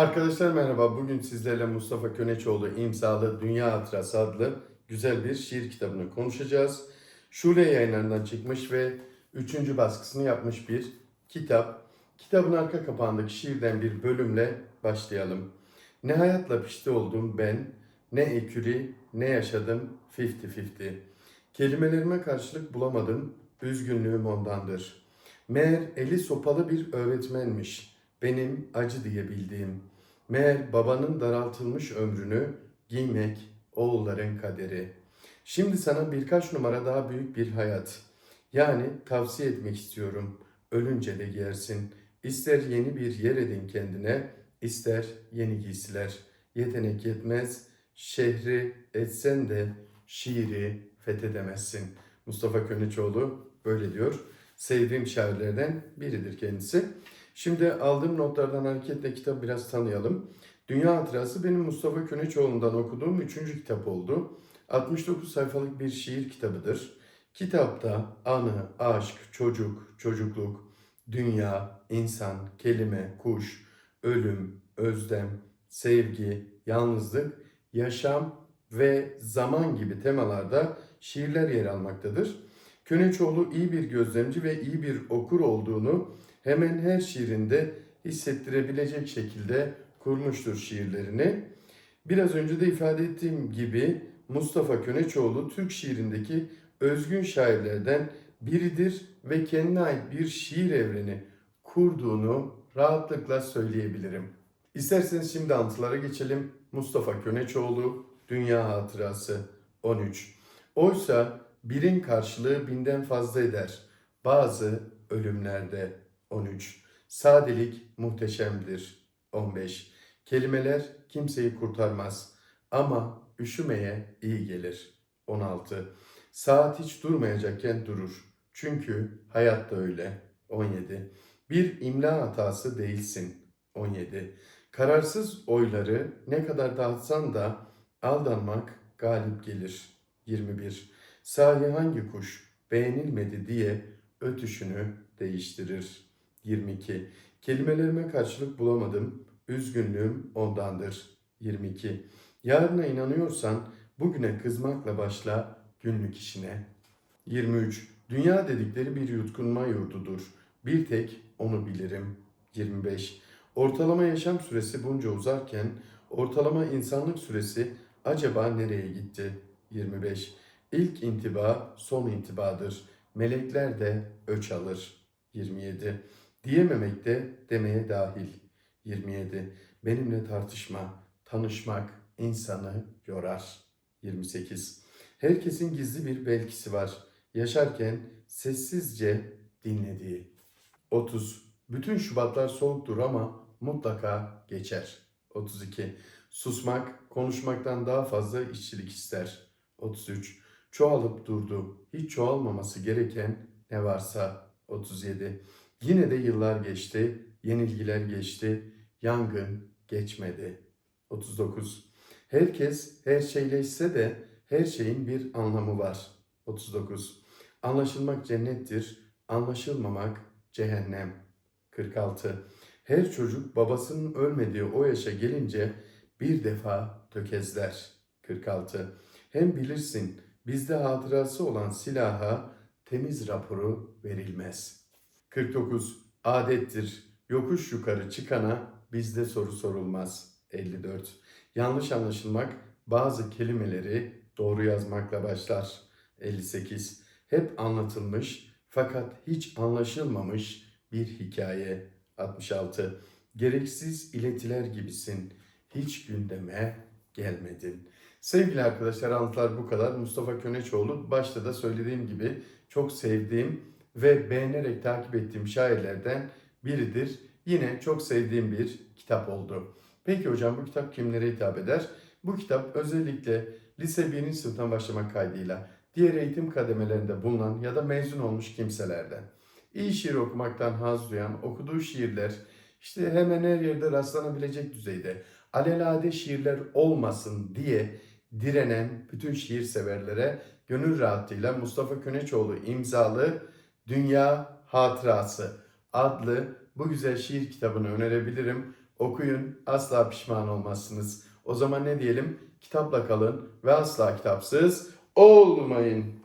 Arkadaşlar merhaba. Bugün sizlerle Mustafa Köneçoğlu imzalı Dünya Hatırası adlı güzel bir şiir kitabını konuşacağız. Şule yayınlarından çıkmış ve üçüncü baskısını yapmış bir kitap. Kitabın arka kapağındaki şiirden bir bölümle başlayalım. Ne hayatla pişti oldum ben, ne eküri, ne yaşadım 50-50. Kelimelerime karşılık bulamadım, üzgünlüğüm ondandır. Meğer eli sopalı bir öğretmenmiş, benim acı diye bildiğim. Meğer babanın daraltılmış ömrünü giymek oğulların kaderi. Şimdi sana birkaç numara daha büyük bir hayat. Yani tavsiye etmek istiyorum. Ölünce de giyersin. İster yeni bir yer edin kendine, ister yeni giysiler. Yetenek yetmez, şehri etsen de şiiri fethedemezsin. Mustafa Köneçoğlu böyle diyor. Sevdiğim şairlerden biridir kendisi. Şimdi aldığım notlardan hareketle kitabı biraz tanıyalım. Dünya Hatırası benim Mustafa Köneçoğlu'ndan okuduğum üçüncü kitap oldu. 69 sayfalık bir şiir kitabıdır. Kitapta anı, aşk, çocuk, çocukluk, dünya, insan, kelime, kuş, ölüm, özlem, sevgi, yalnızlık, yaşam ve zaman gibi temalarda şiirler yer almaktadır. Köneçoğlu iyi bir gözlemci ve iyi bir okur olduğunu hemen her şiirinde hissettirebilecek şekilde kurmuştur şiirlerini. Biraz önce de ifade ettiğim gibi Mustafa Köneçoğlu Türk şiirindeki özgün şairlerden biridir ve kendine ait bir şiir evreni kurduğunu rahatlıkla söyleyebilirim. İsterseniz şimdi anıtılara geçelim. Mustafa Köneçoğlu Dünya Hatırası 13. Oysa birin karşılığı binden fazla eder. Bazı ölümlerde 13. Sadelik muhteşemdir 15. Kelimeler kimseyi kurtarmaz ama üşümeye iyi gelir 16. Saat hiç durmayacakken durur. Çünkü hayat da öyle 17. Bir imla hatası değilsin 17. Kararsız oyları ne kadar dağıtsan da aldanmak galip gelir 21. Sahi hangi kuş beğenilmedi diye ötüşünü değiştirir 22. Kelimelerime karşılık bulamadım. Üzgünlüğüm ondandır. 22. Yarına inanıyorsan bugüne kızmakla başla günlük işine. 23. Dünya dedikleri bir yutkunma yurdudur. Bir tek onu bilirim. 25. Ortalama yaşam süresi bunca uzarken ortalama insanlık süresi acaba nereye gitti? 25. İlk intiba son intibadır. Melekler de öç alır. 27. Diyememek de demeye dahil. 27. Benimle tartışma, tanışmak insanı yorar. 28. Herkesin gizli bir belkisi var. Yaşarken sessizce dinlediği. 30. Bütün Şubatlar soğuktur ama mutlaka geçer. 32. Susmak, konuşmaktan daha fazla işçilik ister. 33. Çoğalıp durdu. Hiç çoğalmaması gereken ne varsa. 37. Yine de yıllar geçti, yenilgiler geçti, yangın geçmedi. 39. Herkes her şeyleşse de her şeyin bir anlamı var. 39. Anlaşılmak cennettir, anlaşılmamak cehennem. 46. Her çocuk babasının ölmediği o yaşa gelince bir defa tökezler. 46. Hem bilirsin bizde hatırası olan silaha temiz raporu verilmez. 49. Adettir. Yokuş yukarı çıkana bizde soru sorulmaz. 54. Yanlış anlaşılmak bazı kelimeleri doğru yazmakla başlar. 58. Hep anlatılmış fakat hiç anlaşılmamış bir hikaye. 66. Gereksiz iletiler gibisin. Hiç gündeme gelmedin. Sevgili arkadaşlar anlatılar bu kadar. Mustafa Köneçoğlu başta da söylediğim gibi çok sevdiğim ve beğenerek takip ettiğim şairlerden biridir. Yine çok sevdiğim bir kitap oldu. Peki hocam bu kitap kimlere hitap eder? Bu kitap özellikle lise 1. sınıftan başlamak kaydıyla diğer eğitim kademelerinde bulunan ya da mezun olmuş kimselerden. İyi şiir okumaktan haz duyan, okuduğu şiirler işte hemen her yerde rastlanabilecek düzeyde alelade şiirler olmasın diye direnen bütün şiir severlere gönül rahatlığıyla Mustafa Köneçoğlu imzalı Dünya Hatırası adlı bu güzel şiir kitabını önerebilirim. Okuyun, asla pişman olmazsınız. O zaman ne diyelim? Kitapla kalın ve asla kitapsız olmayın.